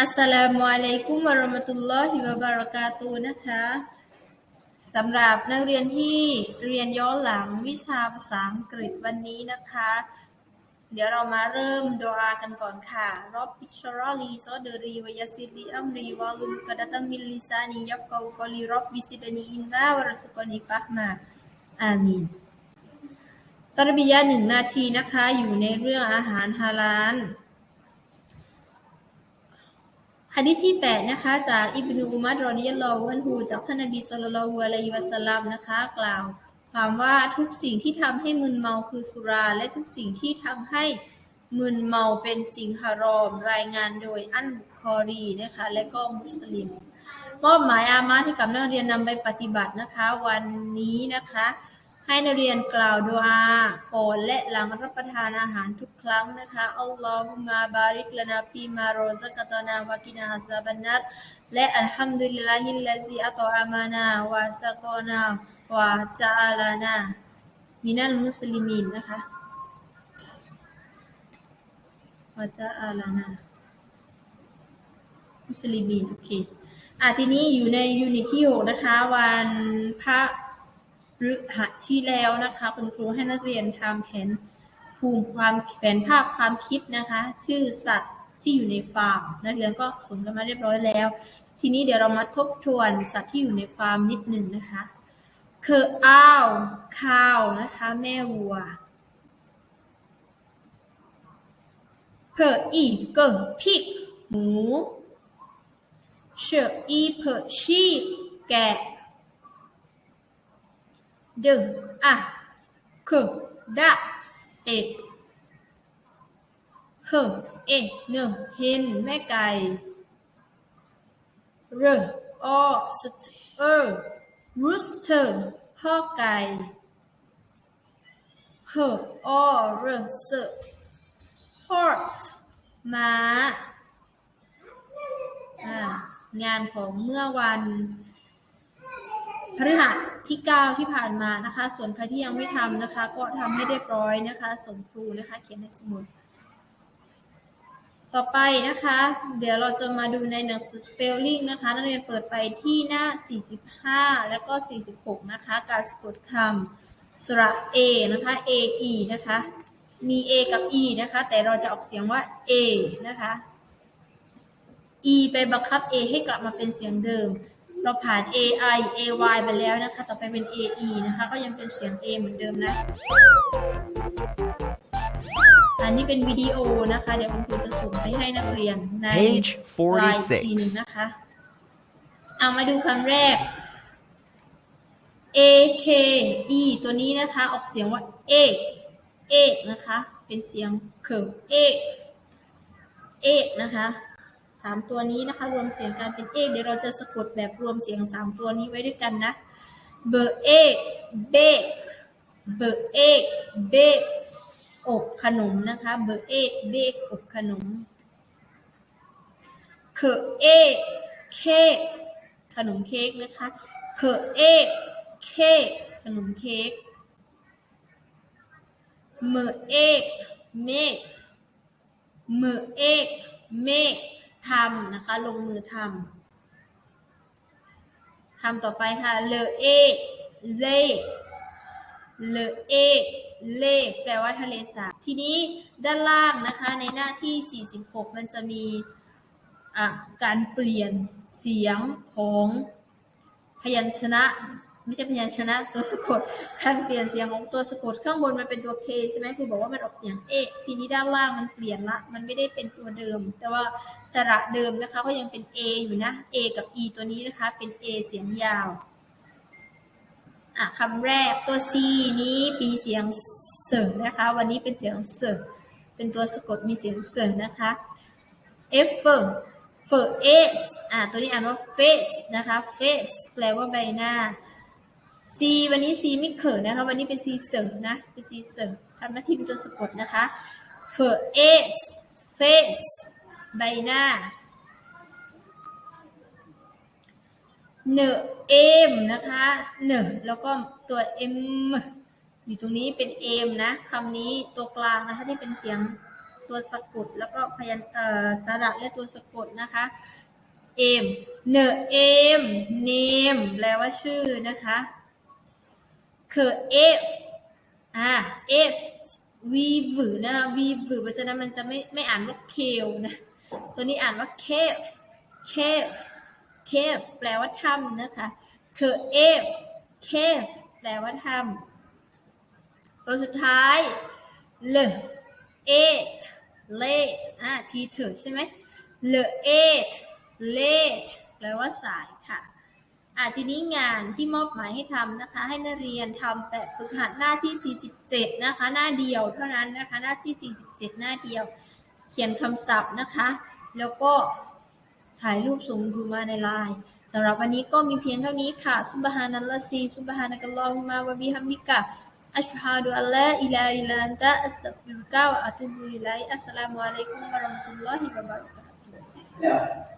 อัสสลามุอะลัยกุมวะเราะมะตุลลอฮิวะบะเราะกาตุฮ์นะคะสำหรับนักเรียนที่เรียนย้อนหลังวิชาภาษาอังกฤษวันนี้นะคะ เดี๋ยวเรามาเริ่มดอากันก่อนค่ะรอบบิชรอลีซอเดรีวยาซิลีอัมรีวาลุมกะดะตัมมิลลิซานียับกาวกอลีรอบบิซิดานีอินนาวรสุกนีฟะห์มาอามีนตรบิยะหนึ่งนาทีนะคะ อยู่ในเรื่องอาหารฮาลาล หะดีษที่ 8 นะคะ จากอิบนุอุมัรรอฎิยลลอฮุอันฮุจากท่านนบีศ็อลลัลลอฮุอะลัยวะซัลลัมนะคะ กล่าว ความว่าทุกสิ่งที่ทำให้มึนเมาคือสุรา และทุกสิ่งที่ทำให้มึนเมาเป็นสิ่งฮารอม รายงานโดยอันบุคอรีนะคะ และก็มุสลิมมอบหมายอามาที่กับนักเรียนนำไปปฏิบัตินะคะ วันนี้นะคะ ให้นักเรียนกล่าวดุอาก่อนและหลังรับประทานอาหารทุกครั้งนะคะอัลลอฮุมะบาริกลานาฟีมาโรซักตานาวะกินาฮาซาบันนัรและอัลฮัมดุลิลลาฮิลลาซีอัตอามานาวะซะกอนาวะจาลานามินัลมุสลิมีนนะคะวะจาอาลานามุสลิมีนโอเคอะทีนี้อยู่ในยูนิตที่ 6 นะคะ วันพระ ฤหัสที่แล้วนะคะ คุณครูให้นักเรียนทำแผนภูมิความแผนภาพความคิดนะคะ ชื่อสัตว์ที่อยู่ในฟาร์ม นักเรียนก็ส่งกันมาเรียบร้อยแล้ว ทีนี้เดี๋ยวเรามาทบทวนสัตว์ที่อยู่ในฟาร์มนิดหนึ่งนะคะคืออ้าวข้าวนะคะ แม่วัวเพออีเกิพิกหมูเชออีเพอชีพแกะ เดอะคือดะเอ็ดเฮเอเนเห็นแม่ไก่เรออสเตอรูสเตอร์พ่อไก่เฮออเรเซ horse ม้าอ่างานของเมื่อวัน พฤหัสที่ 9 ที่ผ่านมานะคะ ส่วนใครที่ยังไม่ทำนะคะ ก็ทำให้เรียบร้อยนะคะ ส่งครูนะคะ เขียนในสมุด ต่อไปนะคะ เดี๋ยวเราจะมาดูในหนังสือ spelling นะคะนักเรียนเปิดไปที่หน้า 45 แล้วก็ 46 นะคะ การสะกดคำสระ A นะคะ A E นะคะ มี A กับ E นะคะ แต่เราจะออกเสียงว่า A นะคะ e ไปบังคับ a ให้กลับมาเป็นเสียงเดิม เราผ่าน a i a y ไปแล้วนะคะ ต่อไปเป็น a e นะคะ ก็ยังเป็นเสียง a เหมือนเดิมนะ อันนี้เป็นวิดีโอนะคะ เดี๋ยวคุณครูจะส่งไปให้นักเรียนใน Page ไลน์อีกทีหนึง 46. นะคะ เอามาดูคำแรก a k e ตัวนี้นะคะ ออกเสียงว่า a a นะคะ เป็นเสียงเคิร์ a a นะคะ สามตัวนี้นะคะ รวมเสียงกันเป็นเอกเดี๋ยวเราจะสะกดแบบรวมเสียงสามตัวนี้ไว้ด้วยกันนะเบอเอกเบเบอเอกเบอบขนมนะคะเบอเอกเบอบขนมเคอเอกเคขนมเค้กนะคะเคอเอกเคขนมเค้กเมอเอกเมเมอเอกเม ทำนะคะ ลงมือทำทำต่อไปค่ะเลเอเลเลเอเลแปลว่าทะเลสาบทีนี้ด้านล่างนะคะ ในหน้าที่ 46 มันจะมีะการเปลี่ยนเสียงของพยัญชนะ ไม่ใช่พยัญชนะตัวสะกด การเปลี่ยนเสียงของตัวสะกดข้างบนมันเป็นตัว K ใช่ไหมครูบอกว่ามันออกเสียงเอทีนี้ด้านล่างมันเปลี่ยนละ มันไม่ได้เป็นตัวเดิม แต่ว่าสระเดิมนะคะก็ยังเป็น A อยู่นะ A กับ E ตัวนี้นะคะ เป็น A เสียงยาวอะคำแรกตัว C นี้ปีเสียงเสอนะคะ วันนี้เป็นเสียงเสอเป็นตัวสะกดมีเสียงเสอนะคะ F เฟอร์เฟอร์เอสอะตัวนี้อ่านว่า face นะคะ face แปลว่าใบหน้า C วันนี้ C ไม่เขินนะคะ วันนี้เป็น C เสริมนะ เป็น C เสริมทำหน้าที่เป็นตัวสะกดนะคะ f a c e face ใบหน้า เนเอมนะคะเนแล้วก็ตัว M อยู่ตรงนี้เป็น M นะคำนี้ตัวกลางนะคะที่เป็นเสียงตัวสะกดแล้วก็พยัญเอ่อสระและตัวสะกดนะคะเอมเนเอมเนมแปลว่าชื่อนะคะ คเอฟอ่าเอฟวีวนะคะวีวเพราะฉะนั้นมันจะไม่ไม่อ่านว่าเคลนะตัวนี้อ่านว่าเคฟเคฟเคฟแปลว่าถ้ำนะคะเคเอฟเคฟแปลว่าถ้ำตัวสุดท้ายเล eight late อ่า teacher ใช่ไหม le eight late แปลว่าสายค่ะ อะทีนี้งานที่มอบหมายให้ทำนะคะ ให้นักเรียนทำแบบฝึกหัดหน้าที่ 47 นะคะ หน้าเดียวเท่านั้นนะคะ หน้าที่ 47 หน้าเดียว เขียนคำศัพท์นะคะ แล้วก็ถ่ายรูปส่งดูมาในไลน์สำหรับวันนี้ก็มีเพียงเท่านี้ค่ะซุบฮานัลลอซีซุบฮานะกัลลอฮุมาวะบิฮัมดิกะอัชฮะดูอัลลอฮ์อิลาอิลันตะอัสตัฟิรุกะวะอัตุบุอิลัยอัสสลามุอะลัยกุมวะเราะห์มะตุลลอฮิวะบะเราะกาตุฮ์